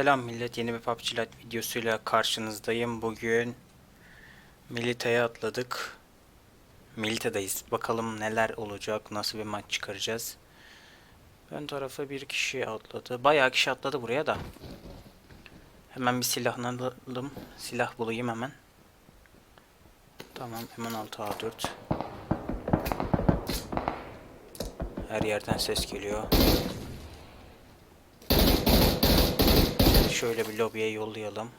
Selam millet yeni bir PUBG Lite videosuyla karşınızdayım. Bugün Milite'ye atladık. Milite'deyiz. Bakalım neler olacak, nasıl bir maç çıkaracağız. Ön tarafa bir kişi atladı. Bayağı kişi atladı buraya da. Hemen bir silahlanalım. Silah bulayım hemen. Tamam M16 A4. Her yerden ses geliyor. Şöyle bir lobiye yollayalım.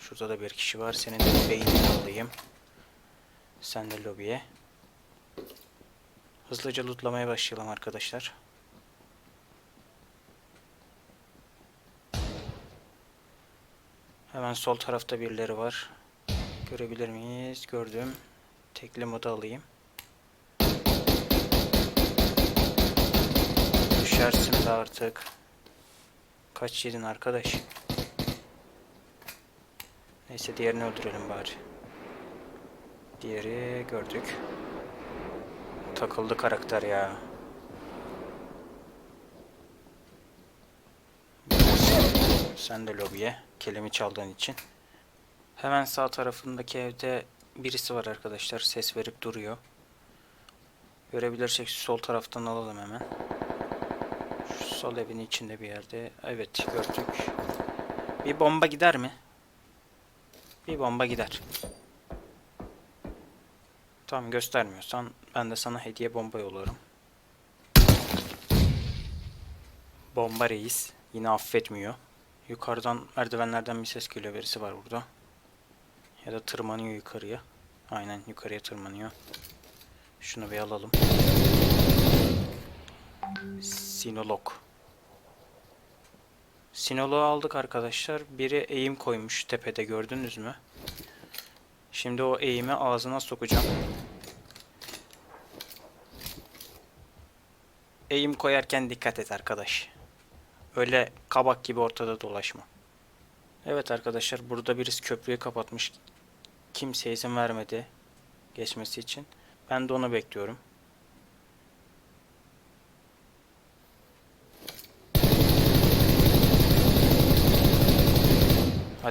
Şurada da bir kişi var. Senin de beynini alayım. Sen de lobiye. Hızlıca lootlamaya başlayalım arkadaşlar. Hemen sol tarafta birileri var. Görebilir miyiz? Gördüm. Tekli moda alayım. Düşersin de artık. Kaç yedin arkadaş? Neyse diğerini öldürelim bari. Diğeri gördük. Takıldı karakter ya. Sen de lobiye. Kelimi çaldığın için. Hemen sağ tarafındaki evde birisi var arkadaşlar. Ses verip duruyor. Görebilirsek sol taraftan alalım hemen. Şu sol evin içinde bir yerde. Evet gördük. Bir bomba gider mi? Bir bomba gider. Tamam göstermiyorsan ben de sana hediye bomba yollarım. Bomba reis. Yine affetmiyor. Yukarıdan merdivenlerden bir ses geliyor. Birisi var burada. Ya da tırmanıyor yukarıya. Aynen yukarıya tırmanıyor. Şunu bir alalım. Sinolog. Sinolog'u aldık arkadaşlar. Biri eğim koymuş tepede gördünüz mü? Şimdi o eğimi ağzına sokacağım. Eğim koyarken dikkat et arkadaş. Öyle kabak gibi ortada dolaşma. Evet arkadaşlar burada birisi köprüyü kapatmış. Kimseye izin vermedi geçmesi için. Ben de onu bekliyorum.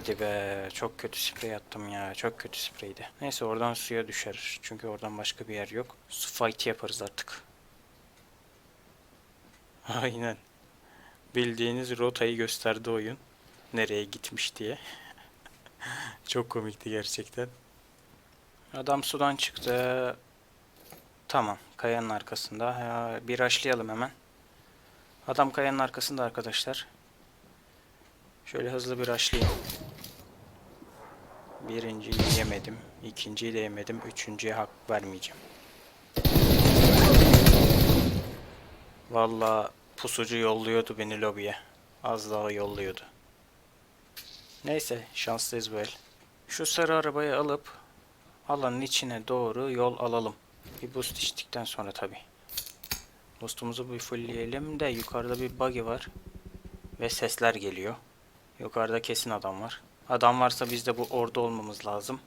Hadi be çok kötü sprey attım ya çok kötü spreydi. Neyse oradan suya düşer çünkü oradan başka bir yer yok. Su fight yaparız artık. Aynen. Bildiğiniz rotayı gösterdi oyun. Nereye gitmiş diye. çok komikti gerçekten. Adam sudan çıktı. Tamam kayanın arkasında. Ya, bir açlayalım hemen. Adam kayanın arkasında arkadaşlar. Şöyle hızlı bir açlayayım. Birinciyi yemedim. ikinciyi de yemedim. Üçüncüye hak vermeyeceğim. Valla pusucu yolluyordu beni lobiye. Az daha yolluyordu. Neyse şanslıyız böyle. Şu sarı arabayı alıp alanın içine doğru yol alalım. Bir boost içtikten sonra tabi. Boostumuzu bir fullleyelim de yukarıda bir buggy var. Ve sesler geliyor. Yukarıda kesin adam var. Adam varsa biz de bu orada olmamız lazım.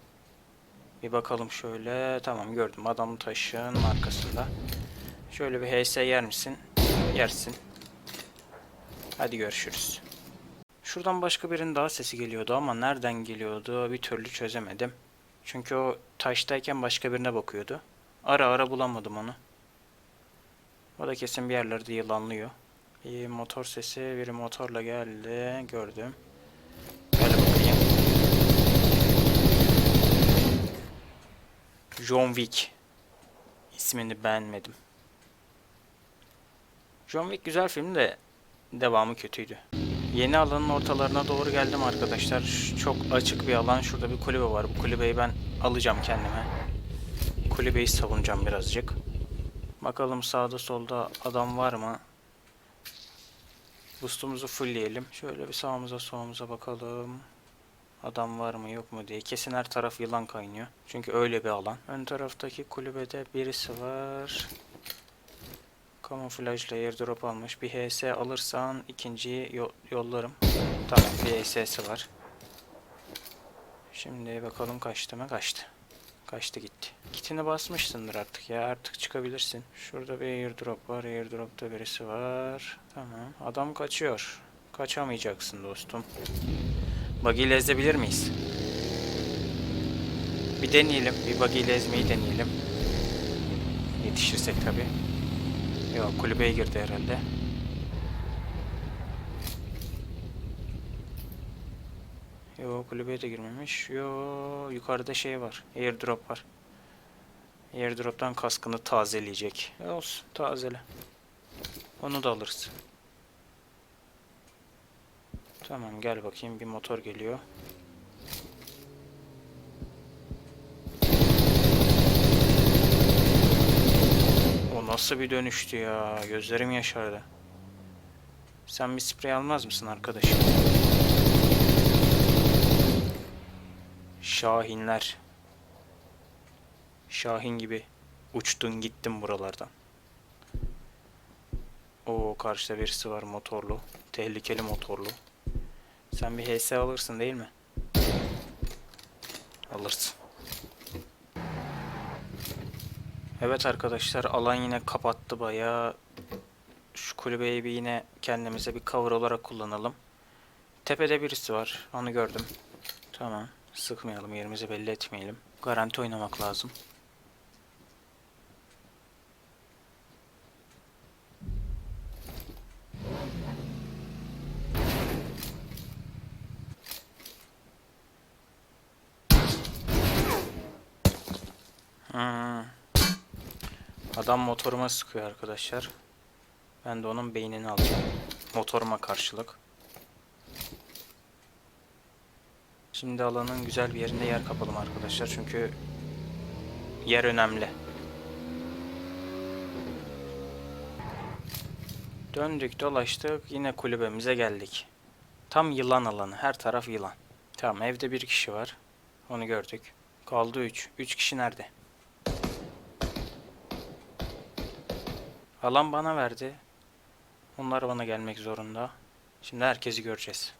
Bir bakalım şöyle. Tamam gördüm. Adam taşın arkasında. Şöyle bir HS yer misin? Yersin. Hadi görüşürüz. Şuradan başka birinin daha sesi geliyordu ama nereden geliyordu bir türlü çözemedim. Çünkü o taştayken başka birine bakıyordu. Ara ara bulamadım onu. O da kesin bir yerlerde yılanlıyor. Bir motor sesi, biri motorla geldi. Gördüm. Gel bakayım. John Wick. İsmini beğenmedim. John Wick güzel film de devamı kötüydü. Yeni alanın ortalarına doğru geldim arkadaşlar. Çok açık bir alan. Şurada bir kulübe var. Bu kulübeyi ben alacağım kendime. Kulübeyi savunacağım birazcık. Bakalım sağda solda adam var mı? Boostumuzu fullleyelim. Şöyle bir sağımıza solumuza bakalım. Adam var mı yok mu diye. Kesin her taraf yılan kaynıyor. Çünkü öyle bir alan. Ön taraftaki kulübede birisi var. Kamuflajla airdrop almış. Bir HS alırsan ikinciyi yo- yollarım. Tamam bir HS'si var. Şimdi bakalım kaçtı mı? Kaçtı. Kaçtı gitti. Kitini basmışsındır artık ya. Artık çıkabilirsin. Şurada bir airdrop var. Airdrop'ta birisi var. Tamam. Adam kaçıyor. Kaçamayacaksın dostum. Buggy ile ezebilir miyiz? Bir deneyelim. Bir buggy ile ezmeyi deneyelim. Yetişirsek tabi. Yok kulübeye girdi herhalde. Yo kulübeye de girmemiş. Yo yukarıda şey var. Airdrop var. Airdrop'tan kaskını tazeleyecek. Olsun tazele. Onu da alırız. Tamam gel bakayım bir motor geliyor. O nasıl bir dönüştü ya? Gözlerim yaşardı. Sen bir sprey almaz mısın arkadaşım? Şahinler. Şahin gibi uçtun gittin buralardan. O karşıda birisi var motorlu. Tehlikeli motorlu. Sen bir HS alırsın değil mi? Alırsın. Evet arkadaşlar alan yine kapattı bayağı. Şu kulübeyi bir yine kendimize bir cover olarak kullanalım. Tepede birisi var. Onu gördüm. Tamam. Sıkmayalım. Yerimizi belli etmeyelim. Garanti oynamak lazım. Hmm. Adam motoruma sıkıyor arkadaşlar. Ben de onun beynini alacağım. Motoruma karşılık. Şimdi alanın güzel bir yerinde yer kapalım arkadaşlar. Çünkü yer önemli. Döndük dolaştık yine kulübemize geldik. Tam yılan alanı. Her taraf yılan. Tamam evde bir kişi var. Onu gördük. Kaldı 3. 3 kişi nerede? Alan bana verdi. Onlar bana gelmek zorunda. Şimdi herkesi göreceğiz.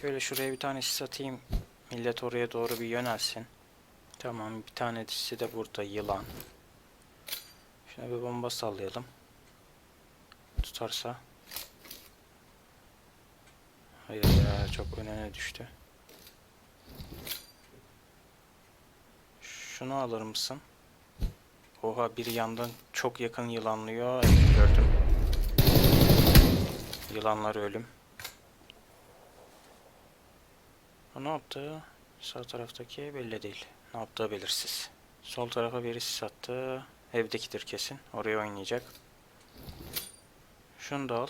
Şöyle şuraya bir tane sis atayım. Millet oraya doğru bir yönelsin. Tamam bir tanesi de burada yılan. Şuna bir bomba sallayalım. Tutarsa. Hayır ya çok önüne düştü. Şunu alır mısın? Oha biri yandan çok yakın yılanlıyor. Evet, gördüm. Yılanlar ölüm. O ne yaptı? Sağ taraftaki belli değil. Ne yaptığı belirsiz. Sol tarafa birisi sattı. Evdekidir kesin. Oraya oynayacak. Şunu da al.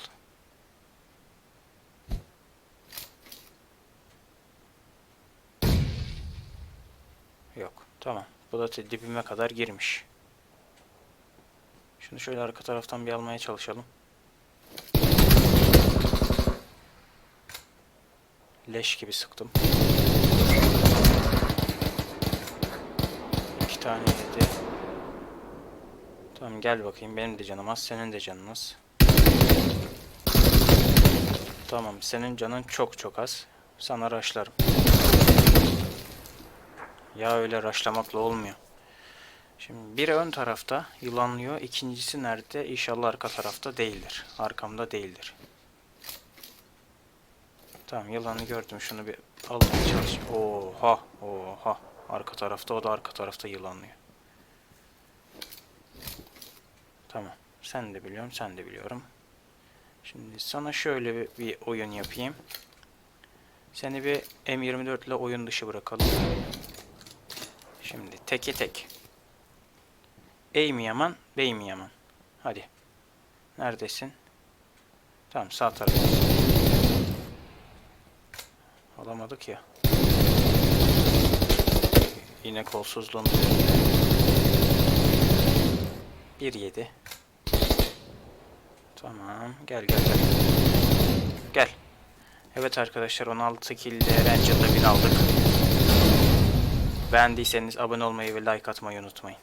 Yok. Tamam. Bu da dibime kadar girmiş. Şunu şöyle arka taraftan bir almaya çalışalım. Leş gibi sıktım. İki tane yedi. Tamam gel bakayım benim de canım az senin de canın az. Tamam senin canın çok çok az. Sana raşlarım. Ya öyle raşlamakla olmuyor. Şimdi biri ön tarafta yılanlıyor. İkincisi nerede? İnşallah arka tarafta değildir. Arkamda değildir. Tamam yılanı gördüm. Şunu bir almaya çalış. Oha, oha. Arka tarafta o da arka tarafta yılanlıyor. Tamam. Sen de biliyorum, sen de biliyorum. Şimdi sana şöyle bir, bir oyun yapayım. Seni bir M24 ile oyun dışı bırakalım. Şimdi teke tek. Ey mi yaman, bey mi yaman? Hadi. Neredesin? Tamam sağ tarafta. Alamadık ya. Yine kolsuzluğun Bir yedi. Tamam. Gel gel gel. Gel. Evet arkadaşlar 16 kilde Ranger'da bin aldık. Beğendiyseniz abone olmayı ve like atmayı unutmayın.